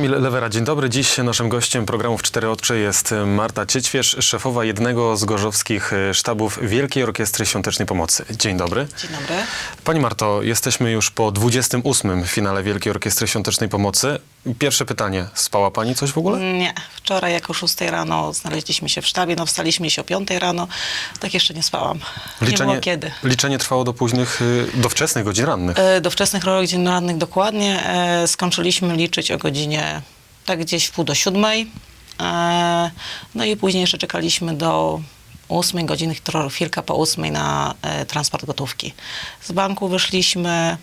Kamil Lewera, dzień dobry. Dziś naszym gościem programu w Cztery Oczy jest Marta Ciećwierz, szefowa jednego z gorzowskich e, sztabów Wielkiej Orkiestry Świątecznej Pomocy. Dzień dobry. Dzień dobry. Pani Marto, jesteśmy już po 28. finale Wielkiej Orkiestry Świątecznej Pomocy. Pierwsze pytanie, spała Pani coś w ogóle? Nie, wczoraj jako 6 rano znaleźliśmy się w sztabie, no wstaliśmy się o 5 rano, tak jeszcze nie spałam. Nie było kiedy. liczenie trwało do późnych, y, do wczesnych godzin rannych. E, Do wczesnych godzin rannych dokładnie e, skończyliśmy liczyć o godzinie tak gdzieś w pół do siódmej. E, No i później jeszcze czekaliśmy do ósmej godziny, chwilkę po ósmej na e, transport gotówki. Z banku wyszliśmy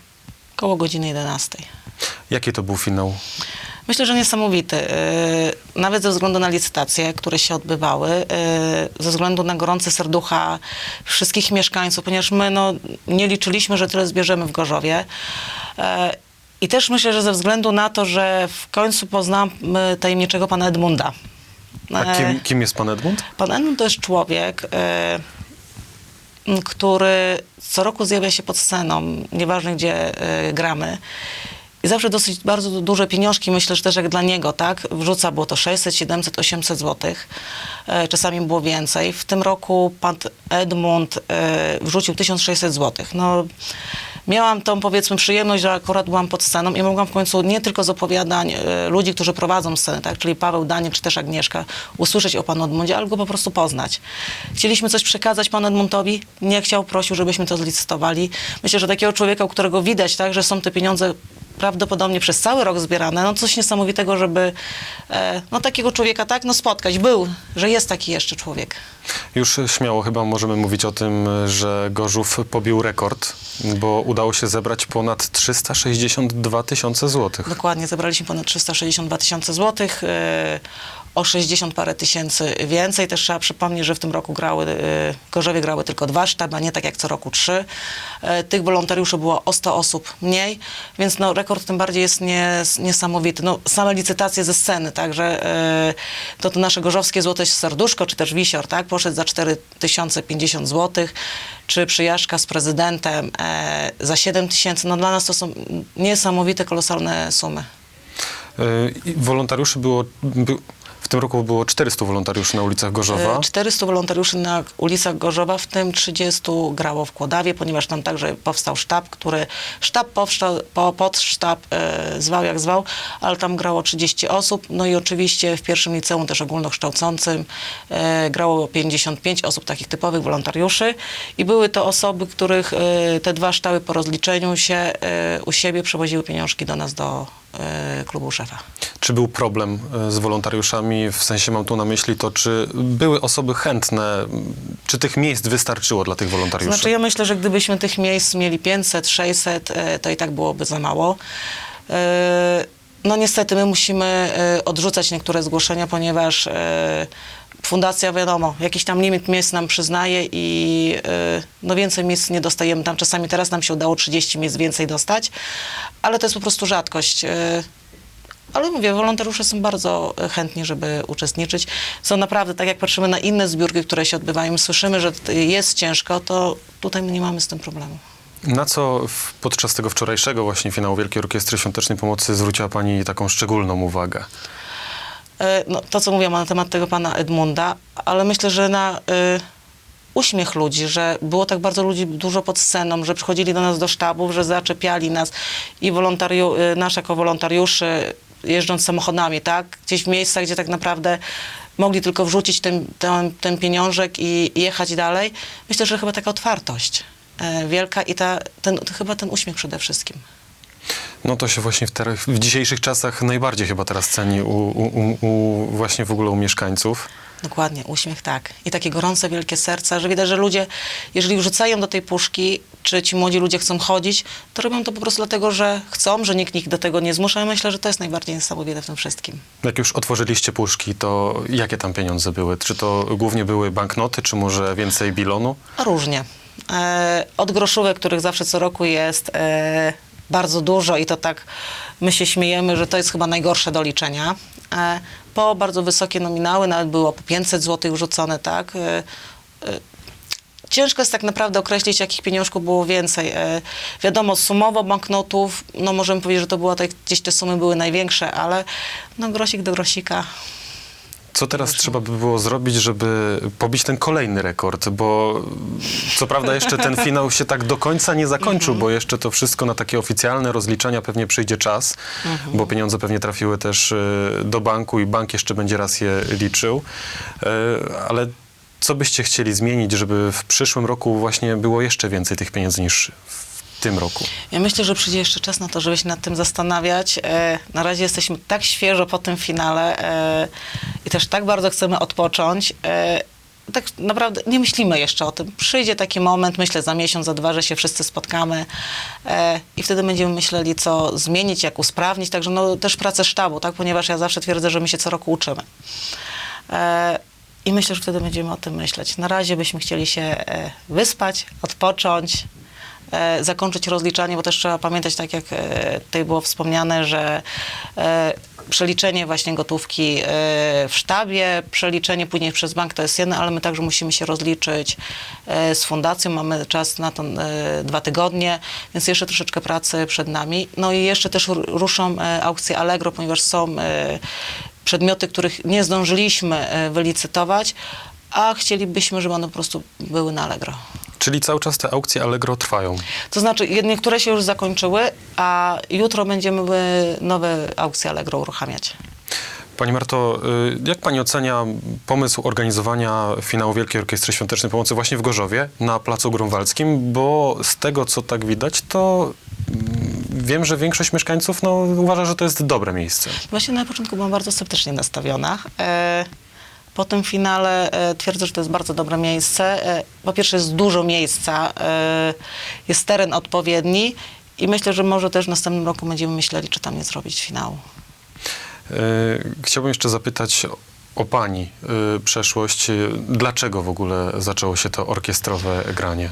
koło godziny 11. Jaki to był finał? Myślę, że niesamowity. Yy, Nawet ze względu na licytacje, które się odbywały, ze względu na gorące serducha wszystkich mieszkańców, ponieważ my no, nie liczyliśmy, że tyle zbierzemy w Gorzowie. I też myślę, że ze względu na to, że w końcu poznamy tajemniczego pana Edmunda. A kim, kim jest Pan Edmund? Pan Edmund to jest człowiek, y, który co roku zjawia się pod sceną, nieważne gdzie y, gramy. I zawsze dosyć bardzo du- duże pieniążki, myślę, że też jak dla niego, tak? Wrzuca było to 600, 700, 800 złotych. E, Czasami było więcej. W tym roku pan Edmund e, wrzucił 1600 złotych. No, miałam tą, powiedzmy, przyjemność, że akurat byłam pod sceną i mogłam w końcu nie tylko z opowiadań e, ludzi, którzy prowadzą scenę, tak? Czyli Paweł, Daniel czy też Agnieszka, usłyszeć o panu Edmundzie, ale go po prostu poznać. Chcieliśmy coś przekazać panu Edmundowi, nie chciał, prosił, żebyśmy to zlicytowali. Myślę, że takiego człowieka, u którego widać, tak, że są te pieniądze prawdopodobnie przez cały rok zbierane, no coś niesamowitego, żeby e, no takiego człowieka tak, no spotkać. Był, że jest taki jeszcze człowiek. Już śmiało chyba możemy mówić o tym, że Gorzów pobił rekord, bo udało się zebrać ponad 362 tysiące złotych. Dokładnie, zebraliśmy ponad 362 tysiące złotych, e, o 60 parę tysięcy więcej. Też trzeba przypomnieć, że w tym roku grały, w Gorzowie grały tylko dwa sztaby, a nie tak jak co roku trzy. E, Tych wolontariuszy było o 100 osób mniej, więc no, rekord tym bardziej jest nie, niesamowity. No, same licytacje ze sceny, także e, to, to nasze gorzowskie złote serduszko, czy też wisior, tak, poszedł za 4050 złotych, czy przyjażdżka z prezydentem e, za 7 tysięcy. No dla nas to są niesamowite, kolosalne sumy. Y, Wolontariuszy było, by, w tym roku było 400 wolontariuszy na ulicach Gorzowa. E, 400 wolontariuszy na ulicach Gorzowa, w tym 30 grało w Kłodawie, ponieważ tam także powstał sztab, który, sztab powstał, po, podsztab e, zwał jak zwał, ale tam grało 30 osób. No i oczywiście w pierwszym liceum też ogólnokształcącym e, grało 55 osób, takich typowych wolontariuszy i były to osoby, których e, te dwa sztaby po rozliczeniu się e, u siebie przewoziły pieniążki do nas do e, klubu szefa. Czy był problem y, z wolontariuszami? W sensie mam tu na myśli to, czy były osoby chętne, czy tych miejsc wystarczyło dla tych wolontariuszy? Znaczy ja myślę, że gdybyśmy tych miejsc mieli 500, 600, e, to i tak byłoby za mało. No niestety my musimy e, odrzucać niektóre zgłoszenia, ponieważ e, fundacja wiadomo, jakiś tam limit miejsc nam przyznaje i e, no więcej miejsc nie dostajemy. Tam czasami teraz nam się udało 30 miejsc więcej dostać, ale to jest po prostu rzadkość. Ale mówię, wolontariusze są bardzo chętni, żeby uczestniczyć. Są naprawdę, tak jak patrzymy na inne zbiórki, które się odbywają, słyszymy, że jest ciężko, to tutaj my nie mamy z tym problemu. Na co w, podczas tego wczorajszego właśnie finału Wielkiej Orkiestry Świątecznej Pomocy zwróciła Pani taką szczególną uwagę? E, No, to, co mówiłam na temat tego pana Edmunda, ale myślę, że na y, uśmiech ludzi, że było tak bardzo ludzi dużo pod sceną, że przychodzili do nas do sztabów, że zaczepiali nas i wolontariu, y, nas jako wolontariuszy jeżdżąc samochodami, tak? Gdzieś w miejscach, gdzie tak naprawdę mogli tylko wrzucić ten, ten, ten pieniążek i jechać dalej. Myślę, że chyba taka otwartość e, wielka i ta, ten, chyba ten uśmiech przede wszystkim. No to się właśnie w, ter- w dzisiejszych czasach najbardziej chyba teraz ceni u, u, u, u właśnie w ogóle u mieszkańców. Dokładnie, uśmiech tak. I takie gorące, wielkie serca, że widać, że ludzie, jeżeli wrzucają do tej puszki, czy ci młodzi ludzie chcą chodzić, to robią to po prostu dlatego, że chcą, że nikt ich do tego nie zmusza. Ja myślę, że to jest najbardziej niesamowite w tym wszystkim. Jak już otworzyliście puszki, to jakie tam pieniądze były? Czy to głównie były banknoty, czy może więcej bilonu? Różnie. E, od groszówek, których zawsze co roku jest e, bardzo dużo i to tak my się śmiejemy, że to jest chyba najgorsze do liczenia. E, po bardzo wysokie nominały, nawet było po 500 zł rzucone, tak. Ciężko jest tak naprawdę określić, jakich pieniążków było więcej. Wiadomo, sumowo banknotów, no możemy powiedzieć, że to było tak, gdzieś te sumy były największe, ale no grosik do grosika. Co teraz trzeba by było zrobić, żeby pobić ten kolejny rekord? Bo co prawda jeszcze ten finał się tak do końca nie zakończył, bo jeszcze to wszystko na takie oficjalne rozliczenia pewnie przyjdzie czas, bo pieniądze pewnie trafiły też y, do banku i bank jeszcze będzie raz je liczył. Y, Ale co byście chcieli zmienić, żeby w przyszłym roku właśnie było jeszcze więcej tych pieniędzy niż w tym roku? Ja myślę, że przyjdzie jeszcze czas na to, żeby się nad tym zastanawiać. E, na razie jesteśmy tak świeżo po tym finale e, i też tak bardzo chcemy odpocząć. E, tak naprawdę nie myślimy jeszcze o tym. Przyjdzie taki moment, myślę za miesiąc, za dwa, że się wszyscy spotkamy e, i wtedy będziemy myśleli, co zmienić, jak usprawnić. Także no, też pracę sztabu, tak? ponieważ ja zawsze twierdzę, że my się co roku uczymy. E, I myślę, że wtedy będziemy o tym myśleć. Na razie byśmy chcieli się wyspać, odpocząć, zakończyć rozliczanie, bo też trzeba pamiętać, tak jak e, tutaj było wspomniane, że e, przeliczenie właśnie gotówki e, w sztabie, przeliczenie później przez bank to jest jedno, ale my także musimy się rozliczyć e, z fundacją. Mamy czas na to e, dwa tygodnie, więc jeszcze troszeczkę pracy przed nami. No i jeszcze też ru- ruszą e, aukcje Allegro, ponieważ są e, przedmioty, których nie zdążyliśmy e, wylicytować, a chcielibyśmy, żeby one po prostu były na Allegro. Czyli cały czas te aukcje Allegro trwają. To znaczy, niektóre się już zakończyły, a jutro będziemy nowe aukcje Allegro uruchamiać. Pani Marto, y, jak Pani ocenia pomysł organizowania finału Wielkiej Orkiestry Świątecznej Pomocy właśnie w Gorzowie na Placu Grunwaldzkim? Bo z tego, co tak widać, to mm, wiem, że większość mieszkańców no, uważa, że to jest dobre miejsce. Właśnie na początku byłam bardzo sceptycznie nastawiona. E, po tym finale e, twierdzę, że to jest bardzo dobre miejsce. E, po pierwsze jest dużo miejsca, e, jest teren odpowiedni i myślę, że może też w następnym roku będziemy myśleli, czy tam nie zrobić finału. Chciałbym jeszcze zapytać o Pani y, przeszłość. Dlaczego w ogóle zaczęło się to orkiestrowe granie?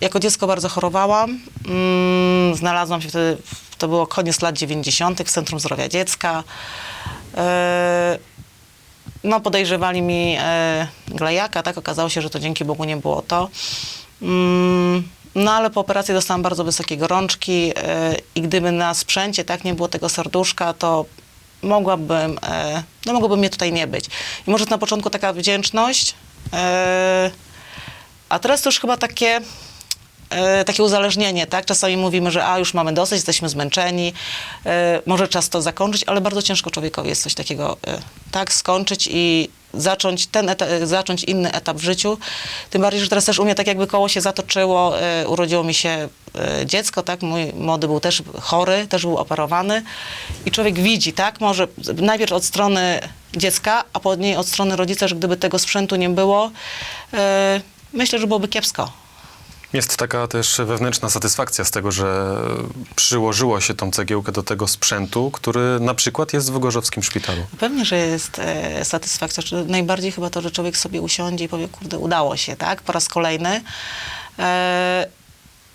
Jako dziecko bardzo chorowałam. Mm, Znalazłam się wtedy, to było koniec lat 90. w Centrum Zdrowia Dziecka. No, podejrzewali mi e, glejaka, tak? Okazało się, że to dzięki Bogu nie było to. Mm, No, ale po operacji dostałam bardzo wysokie gorączki e, i gdyby na sprzęcie tak nie było tego serduszka, to mogłabym, e, no mogłoby mnie tutaj nie być. I może na początku taka wdzięczność, a teraz to już chyba takie, e, takie uzależnienie, tak? Czasami mówimy, że a już mamy dosyć, jesteśmy zmęczeni, e, może czas to zakończyć, ale bardzo ciężko człowiekowi jest coś takiego, e, tak, skończyć i zacząć ten zacząć inny etap w życiu. Tym bardziej, że teraz też u mnie tak jakby koło się zatoczyło, urodziło mi się dziecko, tak? Mój młody był też chory, też był operowany i człowiek widzi, tak? Może najpierw od strony dziecka, a później od strony rodzica, że gdyby tego sprzętu nie było, myślę, że byłoby kiepsko. Jest taka też wewnętrzna satysfakcja z tego, że przyłożyło się tą cegiełkę do tego sprzętu, który na przykład jest w Gorzowskim Szpitalu. Pewnie, że jest e, satysfakcja. Najbardziej chyba to, że człowiek sobie usiądzie i powie, kurde, udało się, tak? Po raz kolejny. E,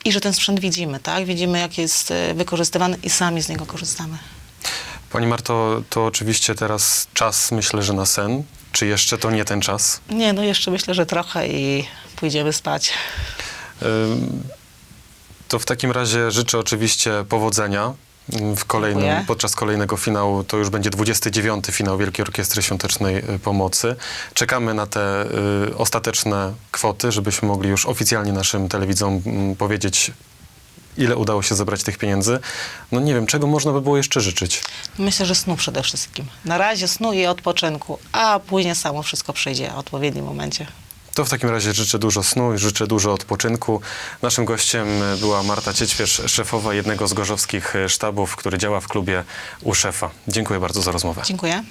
I że ten sprzęt widzimy, tak? Widzimy, jak jest e, wykorzystywany i sami z niego korzystamy. Pani Marto, to oczywiście teraz czas, myślę, że na sen. Czy jeszcze to nie ten czas? Nie, no jeszcze myślę, że trochę i pójdziemy spać. To w takim razie życzę oczywiście powodzenia w kolejnym, Dziękuję. podczas kolejnego finału. To już będzie 29. finał Wielkiej Orkiestry Świątecznej y, Pomocy. Czekamy na te y, ostateczne kwoty, żebyśmy mogli już oficjalnie naszym telewidzom mm, powiedzieć, ile udało się zebrać tych pieniędzy. No nie wiem, czego można by było jeszcze życzyć. Myślę, że snu przede wszystkim. Na razie snu i odpoczynku, a później samo wszystko przyjdzie w odpowiednim momencie. To w takim razie życzę dużo snu i życzę dużo odpoczynku. Naszym gościem była Marta Ciećwierz, szefowa jednego z gorzowskich y, sztabów, który działa w klubie u szefa. Dziękuję bardzo za rozmowę. Dziękuję.